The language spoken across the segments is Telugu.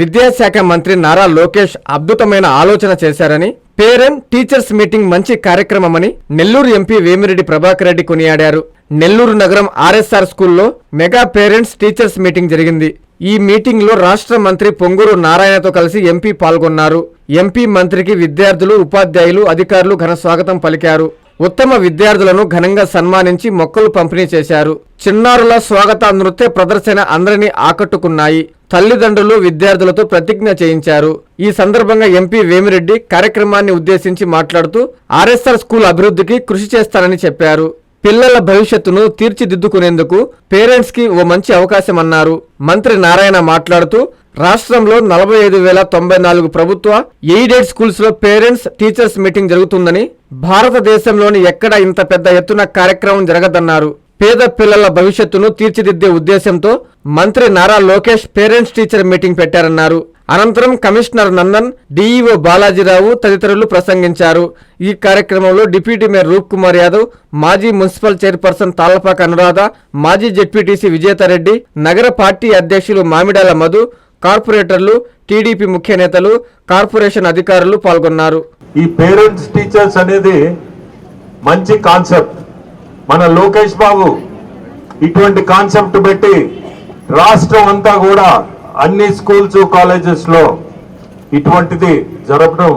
విద్యాశాఖ మంత్రి నారా లోకేష్ అద్భుతమైన ఆలోచన చేశారని పేరెంట్ టీచర్స్ మీటింగ్ మంచి కార్యక్రమమని నెల్లూరు ఎంపీ వేమిరెడ్డి ప్రభాకర్ రెడ్డి కొనియాడారు. నెల్లూరు నగరం ఆర్ఎస్ఆర్ స్కూల్లో మెగా పేరెంట్స్ టీచర్స్ మీటింగ్ జరిగింది. ఈ మీటింగ్లో రాష్ట్ర మంత్రి పొంగూరు నారాయణతో కలిసి ఎంపీ పాల్గొన్నారు. ఎంపీ మంత్రికి విద్యార్థులు ఉపాధ్యాయులు అధికారులు ఘన స్వాగతం పలికారు. ఉత్తమ విద్యార్థులను ఘనంగా సన్మానించి మొక్కలు పంపిణీ చేశారు. చిన్నారుల స్వాగత నృత్య ప్రదర్శన అందరినీ ఆకట్టుకున్నాయి. తల్లిదండ్రులు విద్యార్థులతో ప్రతిజ్ఞ చేయించారు. ఈ సందర్భంగా ఎంపీ వేమిరెడ్డి కార్యక్రమాన్ని ఉద్దేశించి మాట్లాడుతూ ఆర్ఎస్ఆర్ స్కూల్ అభివృద్ధికి కృషి చేస్తానని చెప్పారు. పిల్లల భవిష్యత్తును తీర్చిదిద్దుకునేందుకు పేరెంట్స్కి ఓ మంచి అవకాశం అన్నారు మంత్రి నారాయణ మాట్లాడుతూ రాష్ట్రంలో నలభై ఐదు వేల తొంభై నాలుగు ప్రభుత్వ ఎయిడెడ్ స్కూల్స్లో పేరెంట్స్ టీచర్స్ మీటింగ్ జరుగుతుందని భారతదేశంలోని ఎక్కడ ఇంత పెద్ద ఎత్తున కార్యక్రమం జరగదన్నారు. పేద పిల్లల భవిష్యత్తును తీర్చిదిద్దే ఉద్దేశంతో మంత్రి Nara Lokesh parents teacher meeting పెట్టారన్నారు. అనంతరం కమిషనర్ నందన్ డీఈఓ బాలాజీరావు తదితరులు ప్రసంగించారు. ఈ కార్యక్రమంలో డిప్యూటీ మేయర్ రూప్ కుమార్ యాదవ్ మాజీ మున్సిపల్ చైర్పర్సన్ తాళ్ళపాక అనురాధ మాజీ జెడ్పీటీసీ విజేతారెడ్డి నగర పార్టీ అధ్యక్షులు మామిడాల మధు కార్పొరేటర్లు టీడీపీ ముఖ్య నేతలు కార్పొరేషన్ అధికారులు పాల్గొన్నారు. ఈ పేరెంట్స్ టీచర్స్ అనేది మంచి కాన్సెప్ట్. మన లోకేష్ బాబు ఇటువంటి కాన్సెప్ట్ పెట్టి రాష్ట్రం అంతా కూడా అన్ని స్కూల్స్ కాలేజెస్లో ఇటువంటిది జరపడం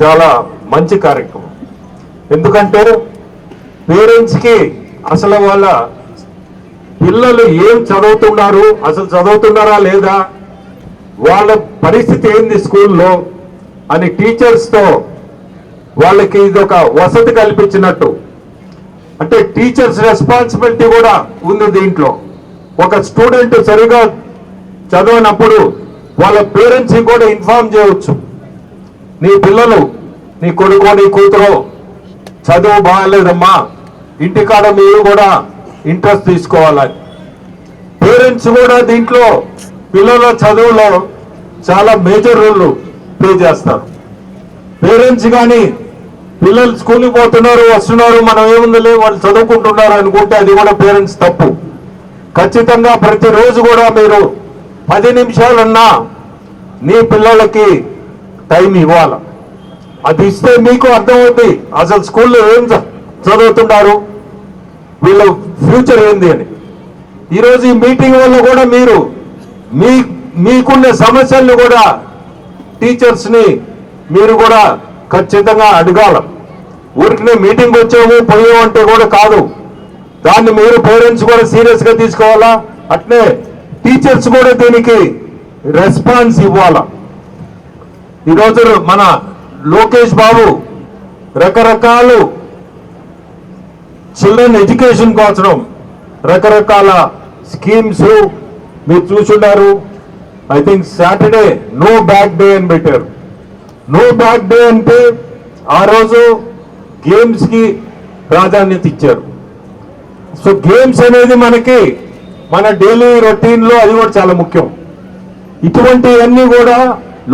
చాలా మంచి కార్యక్రమం. ఎందుకంటే పేరెంట్స్కి అసలు వాళ్ళ పిల్లలు ఏం చదువుతున్నారు అసలు చదువుతున్నారా లేదా వాళ్ళ పరిస్థితి ఏంది స్కూల్లో అని టీచర్స్తో వాళ్ళకి ఇది ఒక వసతి కల్పించినట్టు. అంటే టీచర్స్ రెస్పాన్సిబిలిటీ కూడా ఉంది దీంట్లో. ఒక స్టూడెంట్ సరిగా చదవనప్పుడు వాళ్ళ పేరెంట్స్ని కూడా ఇన్ఫార్మ్ చేయవచ్చు నీ పిల్లలు నీ కొడుకో నీ కూతురో చదువు బాగాలేదమ్మా. ఇంటికాడ మీరు కూడా ఇంట్రెస్ట్ తీసుకోవాలని. పేరెంట్స్ కూడా దీంట్లో పిల్లల చదువులో చాలా మేజర్ రోల్ ప్లే చేస్తారు. పేరెంట్స్ కానీ పిల్లలు స్కూల్కి పోతున్నారు వస్తున్నారు మనం ఏముందిలే వాళ్ళు చదువుకుంటున్నారు అనుకుంటే అది కూడా పేరెంట్స్ తప్పు. ఖచ్చితంగా ప్రతిరోజు కూడా మీరు పది నిమిషాలన్నా నీ పిల్లలకి టైం ఇవ్వాలి. అది ఇస్తే మీకు అర్థమవుతుంది అసలు స్కూల్లో ఏం చదువుతున్నారు వీళ్ళ ఫ్యూచర్ ఏంది అని. ఈరోజు ఈ మీటింగ్ వల్ల కూడా మీరు మీ మీకున్న సమస్యలను కూడా టీచర్స్ని మీరు కూడా ఖచ్చితంగా అడగాల. ఊరికి మీటింగ్ వచ్చాము పోయాము అంటే కూడా కాదు. దాన్ని మీరు పేరెంట్స్ కూడా సీరియస్గా తీసుకోవాలా? అట్లే టీచర్స్ కూడా దీనికి రెస్పాన్స్ ఇవ్వాలా? ఈరోజు మన లోకేష్ బాబు రకరకాలు చిల్డ్రన్ ఎడ్యుకేషన్ కోసం రకరకాల స్కీమ్స్ మీరు చూసున్నారు I think Saturday no bag day అని పెట్టారు నో బ్యాక్ డే అంటే ఆ రోజు గేమ్స్కి ప్రాధాన్యత ఇచ్చారు. సో గేమ్స్ అనేది మనకి మన డైలీ రొటీన్లో అది కూడా చాలా ముఖ్యం. ఇటువంటివన్నీ కూడా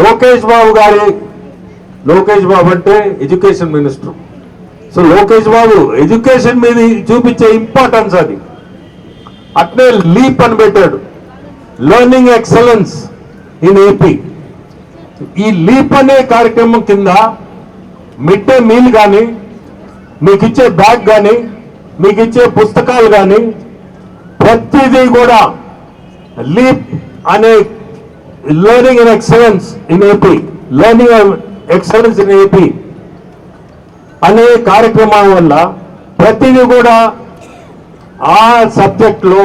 లోకేష్ బాబు గారి లోకేష్ బాబు అంటే education minister. So Lokesh Babu education మీద చూపించే ఇంపార్టెన్స్ అది. అట్నే లీప్ అని పెట్టాడు. లర్నింగ్ ఎక్సలెన్స్ ఇన్ ఏపీ ఈ లీప్ అనే కార్యక్రమం కింద మిడ్ డే మీల్ కానీ మీకు ఇచ్చే బ్యాగ్ కానీ మీకు ఇచ్చే పుస్తకాలు కానీ ప్రతిదీ కూడా లీప్ అనే learning in excellence in AP learning excellence in AP అనే కార్యక్రమం వల్ల ప్రతిదీ కూడా ఆ సబ్జెక్ట్లో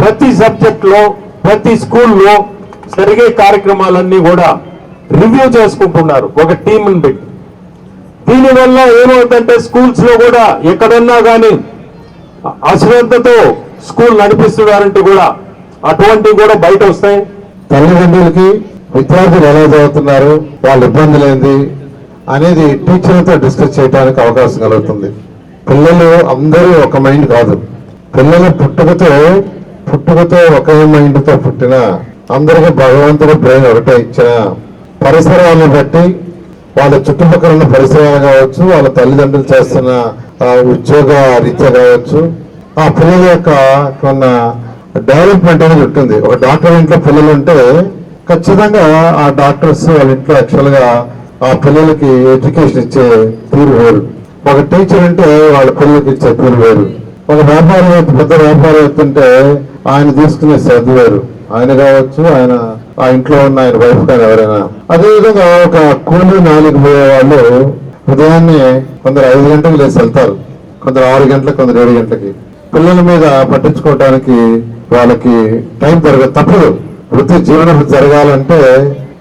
ప్రతి సబ్జెక్ట్లో ప్రతి స్కూల్లో జరిగే కార్యక్రమాలన్నీ కూడా రివ్యూ చేసుకుంటున్నారు. ఒక టీంని పెట్టి. దీనివల్ల ఏమవుతుందంటే స్కూల్స్లో కూడా ఎక్కడన్నా కానీ అశ్రద్ధతో స్కూల్ నడిపిస్తున్నారంటే కూడా అటువంటివి కూడా బయట వస్తాయి తల్లిదండ్రులకి విద్యార్థులు ఎలా చదువుతున్నారు వాళ్ళ ఇబ్బందులు ఏంది అనేది టీచర్లతో డిస్కస్ చేయడానికి అవకాశం కలుగుతుంది. పిల్లలు అందరూ ఒక మైండ్ కాదు. పిల్లల పుట్టుకతో పుట్టుకతో ఒకే మైండ్తో పుట్టిన అందరికీ భగవంతుడు బ్రెయిన్ ఒకటే ఇచ్చిన పరిసరాలను బట్టి వాళ్ళ చుట్టుపక్కల ఉన్న పరిసరాలు కావచ్చు వాళ్ళ తల్లిదండ్రులు చేస్తున్న ఉద్యోగ రీత్యా కావచ్చు. ఆ పిల్లల యొక్క కొన్న డెవలప్మెంట్ అనేది ఉంటుంది. ఒక డాక్టర్ ఇంట్లో పిల్లలు ఉంటే ఖచ్చితంగా ఆ డాక్టర్స్ వాళ్ళ ఇంట్లో యాక్చువల్గా ఆ పిల్లలకి ఎడ్యుకేషన్ ఇచ్చే తీరు వేరు. ఒక టీచర్ అంటే వాళ్ళ పిల్లలకి ఇచ్చే తీరు వేరు. ఒక వ్యాపారవేత్త పెద్ద వ్యాపారవేత్త అంటే ఆయన తీసుకునే చదివారు ఆయన కావచ్చు ఆయన ఆ ఇంట్లో ఉన్న ఆయన వైఫ్ కానీ ఎవరైనా. అదేవిధంగా ఒక కూలి నాలుగు పోయే వాళ్ళు ఉదయాన్నే కొందరు ఐదు గంటలకు లేచి వెళ్తారు. కొందరు ఆరు గంటలకు కొందరు ఏడు గంటలకి. పిల్లల మీద పట్టించుకోవడానికి వాళ్ళకి టైం జరగదు తప్పదు. వృత్తి జీవన జరగాలంటే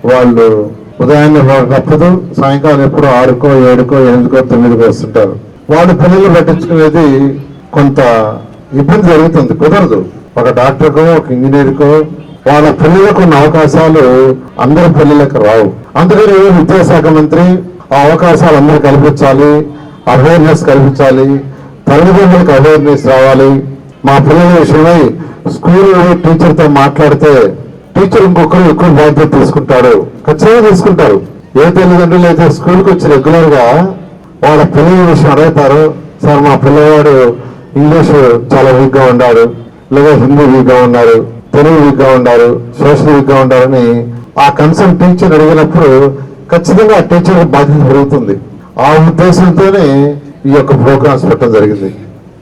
వాళ్ళు ఉదయాన్నే వాళ్ళు తప్పదు. సాయంకాలం ఎప్పుడు ఆరుకో ఏడుకో ఎనిమిదికో తొమ్మిదికో వస్తుంటారు. వాళ్ళు పిల్లలు పట్టించుకునేది కొంత ఇబ్బంది జరుగుతుంది. కుదరదు. ఒక డాక్టర్కో ఒక ఇంజనీర్కో వాళ్ళ పిల్లలకు ఉన్న అవకాశాలు అందరి పిల్లలకు రావు. అందుకని విద్యాశాఖ మంత్రి ఆ అవకాశాలు అందరూ కల్పించాలి అవేర్నెస్ కల్పించాలి తల్లిదండ్రులకు అవేర్నెస్ రావాలి. మా పిల్లల విషయమై స్కూల్ టీచర్తో మాట్లాడితే టీచర్ ఇంకొకరు ఎక్కువ బాధ్యత తీసుకుంటాడు ఖచ్చితంగా తీసుకుంటారు. ఏ తల్లిదండ్రులు అయితే స్కూల్కి వచ్చి రెగ్యులర్గా వాళ్ళ పిల్లల విషయం అడుగుతారు సార్ మా పిల్లవాడు ఇంగ్లీష్ చాలా వీక్గా ఉన్నాడు లేదా హిందీ వీక్గా ఉన్నారు తెలుగు వీక్గా ఉన్నారు సోషల్ వీక్గా ఉన్నారని ఆ కన్సర్న్ టీచర్ అడిగినప్పుడు ఖచ్చితంగా ఆ టీచర్ బాధ్యత పెరుగుతుంది. ఆ ఉద్దేశంతోనే ఈ యొక్క ప్రోగ్రామ్స్ పెట్టడం జరిగింది.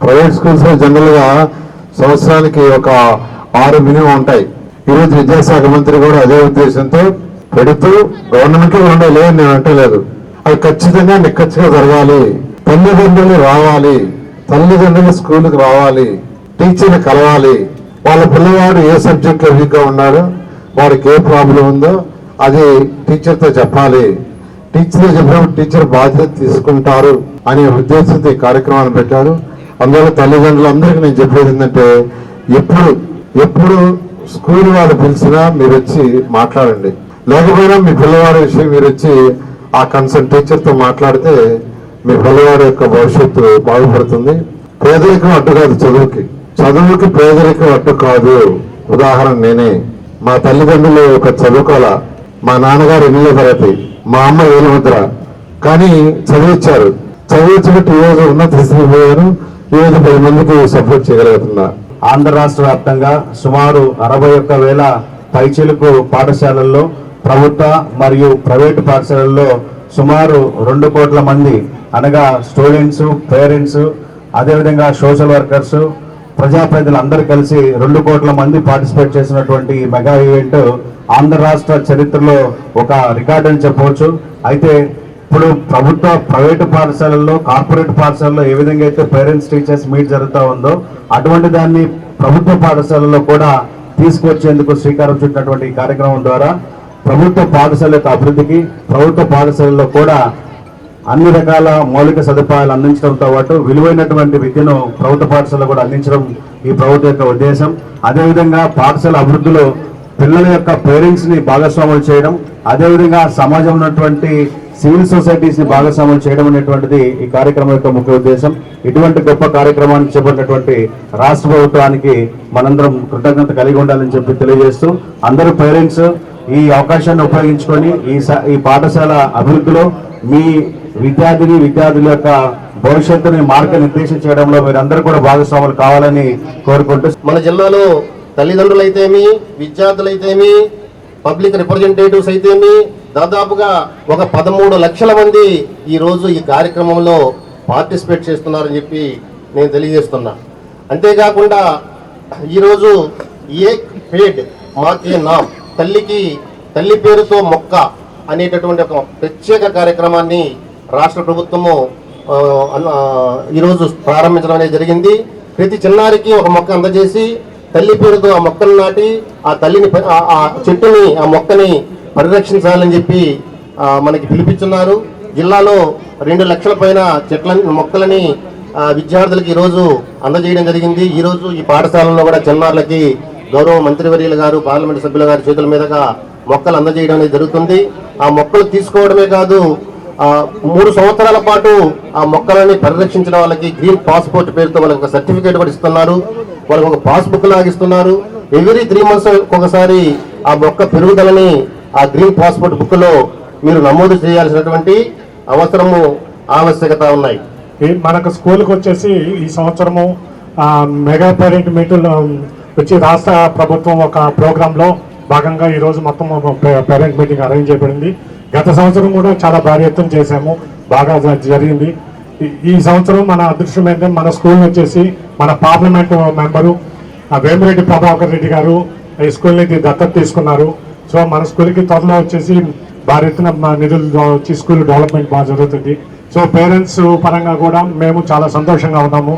ప్రైవేట్ స్కూల్స్లో సంవత్సరానికి ఒక ఆరు మినిమం ఉంటాయి. ఈరోజు విద్యాశాఖ మంత్రి కూడా అదే ఉద్దేశంతో పెడుతూ గవర్నమెంట్ ఉండాలి అని నేను అంటలేదు. అవి ఖచ్చితంగా నిక్కచ్చిగా జరగాలి. తల్లిదండ్రులు రావాలి. తల్లిదండ్రులు స్కూల్కి రావాలి. టీచర్ని కలవాలి. వాళ్ళ పిల్లవాడు ఏ సబ్జెక్ట్ వీక్గా వీక్ ఉన్నాడో వాడికి ఏ ప్రాబ్లం ఉందో అది టీచర్తో చెప్పాలి. టీచర్తో చెప్పినప్పుడు టీచర్ బాధ్యత తీసుకుంటారు అనే ఉద్దేశంతో ఈ కార్యక్రమాన్ని పెట్టారు. అందువల్ల తల్లిదండ్రులందరికీ నేను చెప్పేది ఏంటంటే ఎప్పుడు ఎప్పుడు స్కూల్ వాళ్ళు పిలిచినా మీరు వచ్చి మాట్లాడండి. లేకపోయినా మీ పిల్లవాడి విషయం మీరు వచ్చి ఆ కన్సర్న్ టీచర్తో మాట్లాడితే మీ పిల్లవాడి యొక్క భవిష్యత్తు బాగుపడుతుంది. పేదరికం అడ్డు కాదు చదువుకి. చదువుకి పేదరికం అట్టు కాదు. ఉదాహరణ నేనే. మా తల్లిదండ్రులు ఒక చదువుకోవాల మా నాన్నగారు ఎనిమిదో తరగతి. మా అమ్మ ఏలుముద్ర కానీ చదివించారు చదివించినట్టు ఈ రోజు ఉన్నత స్థితికి పోయాను. ఈ రోజు పది మందికి సపోర్ట్ చేయగలుగుతున్నా. ఆంధ్ర రాష్ట్ర వ్యాప్తంగా సుమారు అరవై ఒక్క వేల పైచిలుకు పాఠశాలల్లో ప్రభుత్వ మరియు ప్రైవేటు పాఠశాలల్లో సుమారు రెండు కోట్ల మంది అనగా స్టూడెంట్స్ పేరెంట్స్ అదేవిధంగా సోషల్ వర్కర్స్ ప్రజాప్రతినిధులు అందరూ కలిసి రెండు కోట్ల మంది పార్టిసిపేట్ చేసినటువంటి ఈ మెగా ఈవెంట్ ఆంధ్ర రాష్ట్ర చరిత్రలో ఒక రికార్డ్ అని చెప్పవచ్చు. అయితే ఇప్పుడు ప్రభుత్వ ప్రైవేటు పాఠశాలల్లో కార్పొరేట్ పాఠశాలలో ఏ విధంగా అయితే పేరెంట్స్ టీచర్స్ మీట్ జరుగుతూ ఉందో అటువంటి దాన్ని ప్రభుత్వ పాఠశాలల్లో కూడా తీసుకొచ్చేందుకు శ్రీకారం చుట్టినటువంటి ఈ కార్యక్రమం ద్వారా ప్రభుత్వ పాఠశాల యొక్క అభివృద్ధికి ప్రభుత్వ పాఠశాలల్లో కూడా అన్ని రకాల మౌలిక సదుపాయాలు అందించడంతో పాటు విలువైనటువంటి విద్యను ప్రభుత్వ పాఠశాల కూడా అందించడం ఈ ప్రభుత్వం యొక్క ఉద్దేశం. అదేవిధంగా పాఠశాల అభివృద్ధిలో పిల్లల యొక్క పేరెంట్స్ని భాగస్వాములు చేయడం అదేవిధంగా సమాజంలో ఉన్నటువంటి సివిల్ సొసైటీస్ని భాగస్వాములు చేయడం అనేటువంటిది ఈ కార్యక్రమం యొక్క ముఖ్య ఉద్దేశం. ఇటువంటి గొప్ప కార్యక్రమాన్ని చేపట్టినటువంటి రాష్ట్ర ప్రభుత్వానికి మనందరం కృతజ్ఞత కలిగి ఉండాలని చెప్పి తెలియజేస్తూ అందరూ పేరెంట్స్ ఈ అవకాశాన్ని ఉపయోగించుకొని ఈ ఈ పాఠశాల అభివృద్ధిలో మీ విద్యార్థిని విద్యార్థుల యొక్క భవిష్యత్తుని మార్గనిర్దేశం చేయడంలో మీరందరూ కూడా భాగస్వాములు కావాలని కోరుకుంటూ మన జిల్లాలో తల్లిదండ్రులైతేమి విద్యార్థులైతేమి పబ్లిక్ రిప్రజెంటేటివ్స్ అయితేమి దాదాపుగా ఒక పదమూడు లక్షల మంది ఈరోజు ఈ కార్యక్రమంలో పార్టిసిపేట్ చేస్తున్నారని చెప్పి నేను తెలియజేస్తున్నా. అంతేకాకుండా ఈరోజు ఏ పేడ్ మాకే నామ్ తల్లికి తల్లి పేరుతో మొక్క అనేటటువంటి ఒక ప్రత్యేక కార్యక్రమాన్ని రాష్ట్ర ప్రభుత్వము ఈరోజు ప్రారంభించడం అనేది జరిగింది. ప్రతి చిన్నారికి ఒక మొక్క అందజేసి తల్లి పేరుతో ఆ మొక్కను నాటి ఆ తల్లిని ఆ- చెట్టుని ఆ మొక్కని పరిరక్షించాలని చెప్పి మనకి పిలిపిస్తున్నారు జిల్లాలో రెండు లక్షల పైన చెట్లని మొక్కలని విద్యార్థులకి విద్యార్థులకు ఈరోజు అందజేయడం జరిగింది. ఈరోజు ఈ పాఠశాలలో కూడా చిన్నారులకి గౌరవ మంత్రివర్యులు గారు పార్లమెంట్ సభ్యుల గారి చేతుల మీదుగా మొక్కలు అందజేయడం అనేది జరుగుతుంది. ఆ మొక్కలు తీసుకోవడమే కాదు మూడు సంవత్సరాల పాటు ఆ మొక్కలని పరిరక్షించిన వాళ్ళకి గ్రీన్ పాస్పోర్ట్ పేరుతో వాళ్ళకి ఒక సర్టిఫికేట్ కూడా ఇస్తున్నారు. వాళ్ళకి ఒక పాస్బుక్ లాగిస్తున్నారు ఎవ్రీ త్రీ మంత్స్ ఒకసారి ఆ మొక్క పెరుగుదలని ఆ గ్రీన్ పాస్పోర్ట్ బుక్లో మీరు నమోదు చేయాల్సినటువంటి అవసరము ఆవశ్యకత ఉన్నాయి. మనకు స్కూల్కి వచ్చేసి ఈ సంవత్సరము మెగా పేరెంట్ మీటింగ్ వచ్చి రాష్ట్ర ప్రభుత్వం ఒక ప్రోగ్రాంలో భాగంగా ఈరోజు మొత్తం పేరెంట్ మీటింగ్ అరేంజ్ చేయబడింది. గత సంవత్సరం కూడా చాలా భారీ ఎత్తున చేశాము. బాగా జరిగింది. ఈ- సంవత్సరం మన అదృష్టం ఏంటంటే మన స్కూల్ వచ్చేసి మన పార్లమెంట్ మెంబరు వేమిరెడ్డి ప్రభాకర్ రెడ్డి గారు ఈ స్కూల్ని నుంచి దత్తత తీసుకున్నారు. సో మన స్కూల్కి త్వరలో వచ్చేసి భారీ ఎత్తున మా నిధులు వచ్చి స్కూల్ డెవలప్మెంట్ బాగా జరుగుతుంది. సో పేరెంట్స్ పరంగా కూడా మేము చాలా సంతోషంగా ఉన్నాము.